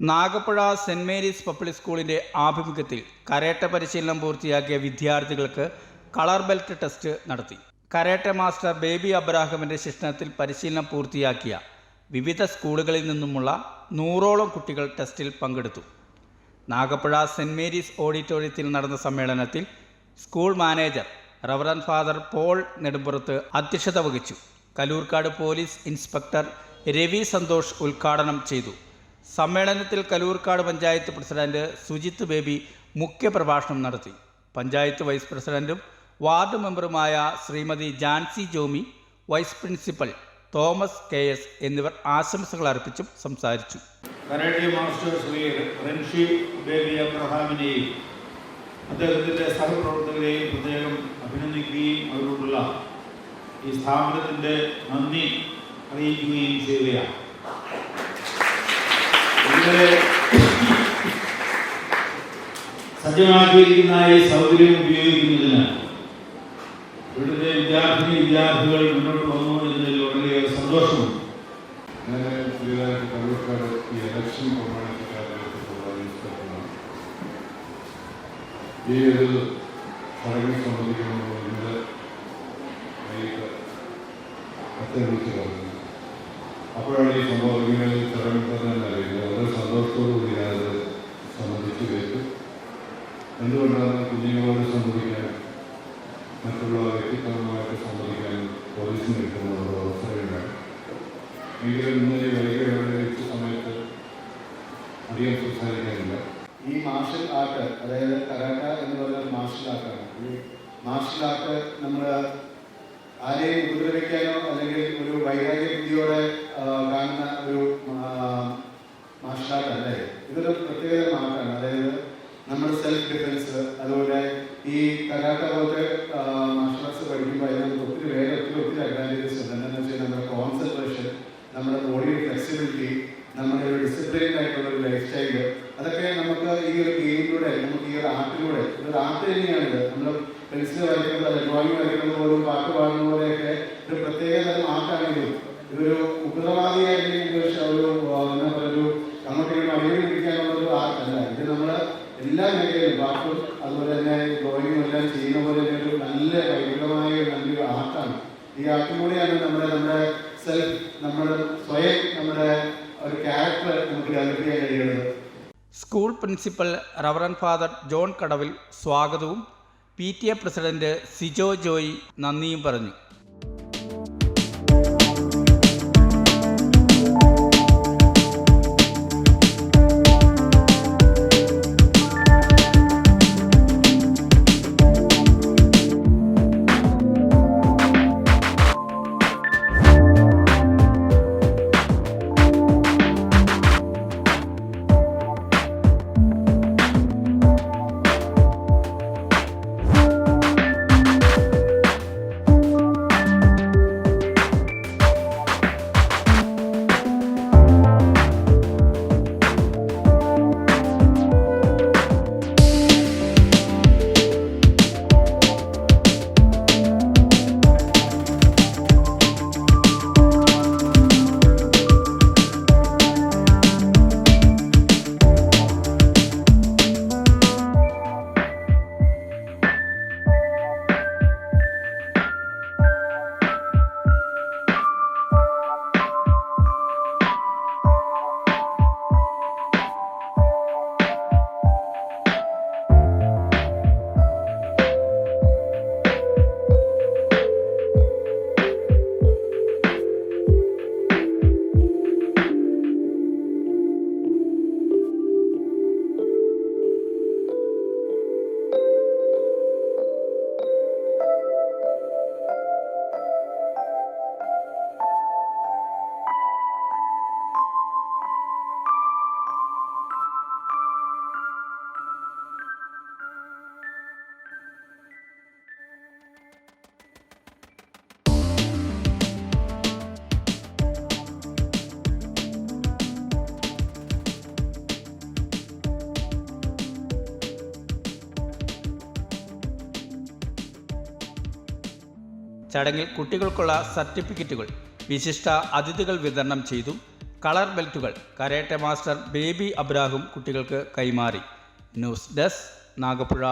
Nagappuzha saint Mary's public സ്കൂളിന്റെ ആഭിമുഖ്യത്തിൽ കരേട്ട പരിശീലനം പൂർത്തിയാക്കിയ വിദ്യാർത്ഥികൾക്ക് കളർ ബെൽറ്റ് ടെസ്റ്റ് നടത്തി. കരേട്ട മാസ്റ്റർ ബേബി അബ്രാഹമിന്റെ ശിക്ഷണത്തിൽ പരിശീലനം പൂർത്തിയാക്കിയ വിവിധ സ്കൂളുകളിൽ നിന്നുമുള്ള നൂറോളം കുട്ടികൾ ടെസ്റ്റിൽ പങ്കെടുത്തു. നാഗപ്പുഴ സെന്റ് മേരീസ് ഓഡിറ്റോറിയത്തിൽ നടന്ന സമ്മേളനത്തിൽ school manager reverend father Paul Nedumpurath അധ്യക്ഷത വഹിച്ചു. കലൂർക്കാട് പോലീസ് ഇൻസ്പെക്ടർ രവി സന്തോഷ് ഉദ്ഘാടനം ചെയ്തു. സമ്മേളനത്തിൽ കലൂർക്കാട് പഞ്ചായത്ത് പ്രസിഡന്റ് സുജിത്ത് ബേബി മുഖ്യപ്രഭാഷണം നടത്തി. പഞ്ചായത്ത് വൈസ് പ്രസിഡന്റും ward മെമ്പറുമായ Shrimati Jancy Jomy vice principal Thomas K S എന്നിവർ ആശംസകൾ അർപ്പിച്ചും സംസാരിച്ചു. അദ്ദേഹത്തിന്റെ സഹപ്രവർത്തകരെയും പ്രത്യേകം അഭിനന്ദിക്കുകയും അവരോടുള്ള ഈ സ്ഥാപനത്തിന്റെ നന്ദി അറിയിക്കുകയും ചെയ്യുകയാണ്. ഇവിടെ സജ്ജമാക്കിയിരിക്കുന്ന ഈ സൗകര്യം ഉപയോഗിക്കുന്നതിന് ഇവിടുത്തെ വിദ്യാർത്ഥിനി വിദ്യാർത്ഥികൾ മുന്നോട്ട് വന്നു എന്നതിൽ വളരെയേറെ സന്തോഷമുണ്ട്. ഈ ഒരു സംബന്ധിക്കണമെന്ന് ഇന്നലെ വൈകിട്ട് പറഞ്ഞു അപ്പോഴാണ് ഈ സംഭവം ഇങ്ങനെ ഒരു ചടങ്ങിൽ തന്നെ അറിയുന്നത്. വളരെ സന്തോഷത്തോടു കൂടി ഞാനത് സംബന്ധിച്ച് കേട്ടു എന്തുകൊണ്ടാണ് കുഞ്ഞുങ്ങളോട് സംബന്ധിക്കാൻ മറ്റുള്ള വ്യക്തിത്വങ്ങളുമായിട്ട് സംബന്ധിക്കാൻ പോലീസിന് കിട്ടുന്ന ഒരു അവസരമില്ല എങ്കിലും ഇന്നലെ വൈകിട്ട് സമയത്ത് അധികം സംസാരിക്കാനില്ല. ഈ മാർഷൽ ആർട്ട് അതായത് കരാട്ട എന്ന് പറയുന്നത് മാർഷൽ ആർട്ടാണ് ഈ മാർഷൽ ആർട്ട് നമ്മൾ ആരെയും ഉപദ്രവിക്കാനോ വൈകാരിക ബുദ്ധിയോടെ കാണുന്ന ഒരു അല്ലേ ഇതൊരു പ്രത്യേക മാർക്കാണ് അതായത് നമ്മുടെ സെൽഫ് ഡിഫൻസ് അതുപോലെ ഈ കരാട്ട പോലത്തെ മാർഷൽ ആർട്സ് പഠിക്കുമ്പോൾ അതിനകത്ത് ഒത്തിരി വേറെ ഒത്തിരി ഒത്തിരി അഡ്വാന്റേജസ് ഉണ്ട്. എന്താണെന്ന് വെച്ചാൽ നമ്മുടെ കോൺസെൻട്രേഷൻ നമ്മുടെ ബോഡിയുടെ ഫ്ലെക്സിബിലിറ്റി നമ്മുടെ ഒരു ഡിസിപ്ലിൻഡ് ആയിട്ടുള്ള ഒരു ലൈഫ് സ്റ്റൈൽ അതൊക്കെ നമുക്ക് ഈ ഒരു ഗെയിമിലൂടെ നമുക്ക് ഈ ഒരു ആർട്ടിലൂടെ ഇതൊരു ആർട്ട് തന്നെയാണിത് നമ്മൾ പെൻസിൽ വരയ്ക്കുന്നത് ഡ്രോയിങ് വരയ്ക്കുന്നത് പോലും പാട്ട് പാടുന്ന പോലെയൊക്കെ ഒരു പ്രത്യേക തരം ആർട്ടാണെങ്കിലും ഇതൊരു ഉപദ്രവാദിയായിട്ടുള്ള ഒരു ഷ- ഒരു ആ, എന്താ പറയുക ഒരു അങ്ങോട്ടും ഇങ്ങോട്ടും അടിപൊളി ഒരു ആർട്ടല്ല ഇത് നമ്മൾ എല്ലാ മേഖലയിലും പാട്ടും അതുപോലെ തന്നെ ഡ്രോയിങ്ങും എല്ലാം ചെയ്യുന്ന പോലെ തന്നെ ഒരു നല്ല വൈകൃതമായ നല്ലൊരു ആർട്ടാണ് ഈ ആർട്ടിലൂടെയാണ് നമ്മുടെ നമ്മുടെ സെൽഫ് സ്വയം നമ്മുടെ ഒരു ക്യാരക്ടർ നമുക്ക് ഡെവലപ്പ് ചെയ്യാൻ school principal reverend father John Kadavil സ്വാഗതവും P T A president Sijo Joy നന്ദിയും പറഞ്ഞു. ചടങ്ങിൽ കുട്ടികൾക്കുള്ള സർട്ടിഫിക്കറ്റുകൾ വിശിഷ്ട അതിഥികൾ വിതരണം ചെയ്തു. കളർ ബെൽറ്റുകൾ കരേറ്റ മാസ്റ്റർ ബേബി അബ്രാഹും കുട്ടികൾക്ക് കൈമാറി. News desk Nagappuzha.